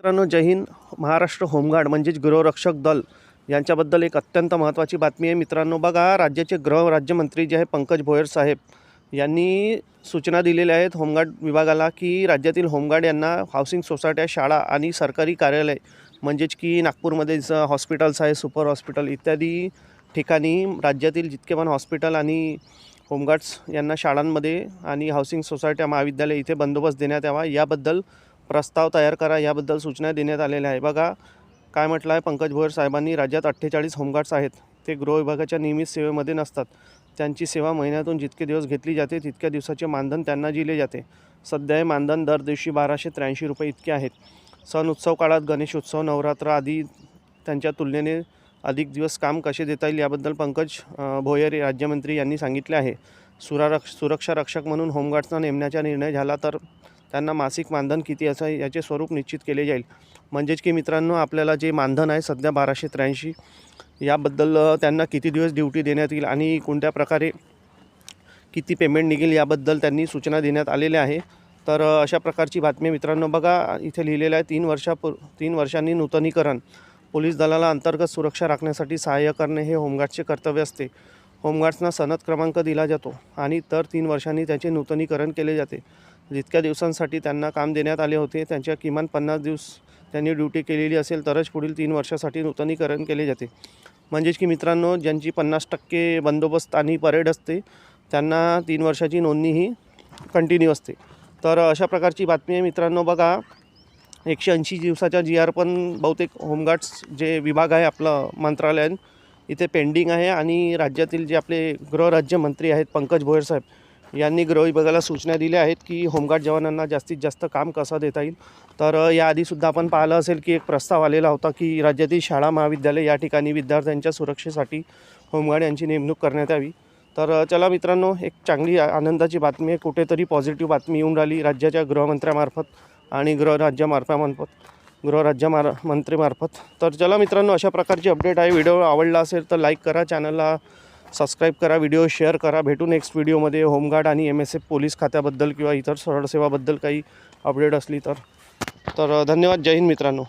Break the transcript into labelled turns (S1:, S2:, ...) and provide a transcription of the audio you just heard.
S1: मित्रांनो जय हिंद. महाराष्ट्र होमगार्ड म्हणजेच गृहरक्षक दल यांच्याबद्दल एक अत्यंत महत्त्वाची बातमी आहे. मित्रांनो बघा राज्याचे गृह राज्यमंत्री जे आहे पंकज भोयर साहेब यांनी सूचना दिलेल्या आहेत होमगार्ड विभागाला की राज्यातील होमगार्ड यांना हाऊसिंग सोसायट्या शाळा आणि सरकारी कार्यालय म्हणजेच की नागपूरमध्ये जसं हॉस्पिटल्स आहे सुपर हॉस्पिटल इत्यादी ठिकाणी राज्यातील जितके पण हॉस्पिटल आणि होमगार्ड्स यांना शाळांमध्ये आणि हाऊसिंग सोसायट्या महाविद्यालय इथे बंदोबस्त देण्यात यावा. याबद्दल प्रस्ताव तयार करा याबद्दल सूचना देण्यात आलेल्या आहे बघा काय म्हटलं आहे पंकज भोयर साहेबांनी राज्यात अठ्ठेचाळीस होमगार्ड्स आहेत. ते गृह विभागाच्या नियमित सेवेमध्ये नसतात. त्यांची सेवा महिन्यातून जितके दिवस घेतली जाते तितक्या दिवसाचे मानधन त्यांना दिले जाते. सध्या हे मानधन दर दिवशी बाराशे त्र्याऐंशी रुपये इतके आहेत. सण उत्सव काळात गणेश उत्सव नवरात्र आदी त्यांच्या तुलनेने अधिक दिवस काम कसे देता येईल याबद्दल पंकज भोयर राज्यमंत्री यांनी सांगितले आहे. सुरारक्ष सुरक्षा रक्षक म्हणून होमगार्ड्सना नेमण्याचा निर्णय झाला तर त्यांना मासिक मानधन किती असं याचे स्वरूप निश्चित केले जाईल. म्हणजेच की मित्रांनो आपल्याला जे मानधन आहे सध्या बाराशे त्र्याऐंशी याबद्दल त्यांना किती दिवस ड्युटी देण्यात येईल आणि कोणत्या प्रकारे किती पेमेंट निघेल याबद्दल त्यांनी सूचना देण्यात आलेल्या आहे. तर अशा प्रकारची बातमी मित्रांनो बघा. इथे लिहिलेलं आहे तीन वर्षापूर तीन वर्षांनी नूतनीकरण. पोलीस दलाला अंतर्गत सुरक्षा राखण्यासाठी सहाय्य करणे हे होमगार्डचे कर्तव्य असते. होमगार्ड्सना सनद क्रमांक दिला जातो आणि तर तीन वर्षांनी त्याचे नूतनीकरण केले जाते. जितक्या दिवसांसाठी त्यांना काम देण्यात आले होते त्यांच्या किमान पन्नास दिवस त्यांनी ड्युटी केलेली असेल तरच पुढील तीन वर्षासाठी नूतनीकरण केले जाते. म्हणजेच की मित्रांनो ज्यांची पन्नास टक्के बंदोबस्त आणि परेड असते त्यांना तीन वर्षाची नोंदणी ही कंटिन्यू असते. तर अशा प्रकारची बातमी आहे मित्रांनो बघा. एकशे ऐंशी दिवसाच्या जी आर पण बहुतेक होमगार्ड्स जे विभाग आहे आपलं मंत्रालयात इथे पेंडिंग आहे. आणि राज्यातील जे आपले गृहराज्यमंत्री आहेत पंकज भोयर साहेब यांनी गृह विभागाला सूचना दिल्या आहेत की होमगार्ड जवानांना जास्तीत जास्त काम कसं देता येईल? तर याआधीसुद्धा आपण पाहिलं असेल की एक प्रस्ताव आलेला होता की राज्यातील शाळा महाविद्यालय या ठिकाणी विद्यार्थ्यांच्या सुरक्षेसाठी होमगार्ड यांची नेमणूक करण्यात यावी. तर चला मित्रांनो एक चांगली आनंदाची बातमी आहे. कुठेतरी पॉझिटिव्ह बातमी येऊन राहिली राज्याच्या गृहमंत्र्यामार्फत आणि गृहराज्यामार्फामार्फत गृहराज्यमार मंत्रीमार्फत तर चला मित्रांनो अशा प्रकारची अपडेट आहे. व्हिडिओ आवडला असेल तर लाईक करा. चॅनलला सबस्क्राईब करा व्हिडिओ शेअर करा. भेटू नेक्स्ट व्हिडिओमध्ये. होमगार्ड आणि एम एस एफ पोलीस खात्याबद्दल किंवा इतर सरळ सेवाबद्दल काही अपडेट असली तर. तर धन्यवाद. जय हिंद मित्रांनो.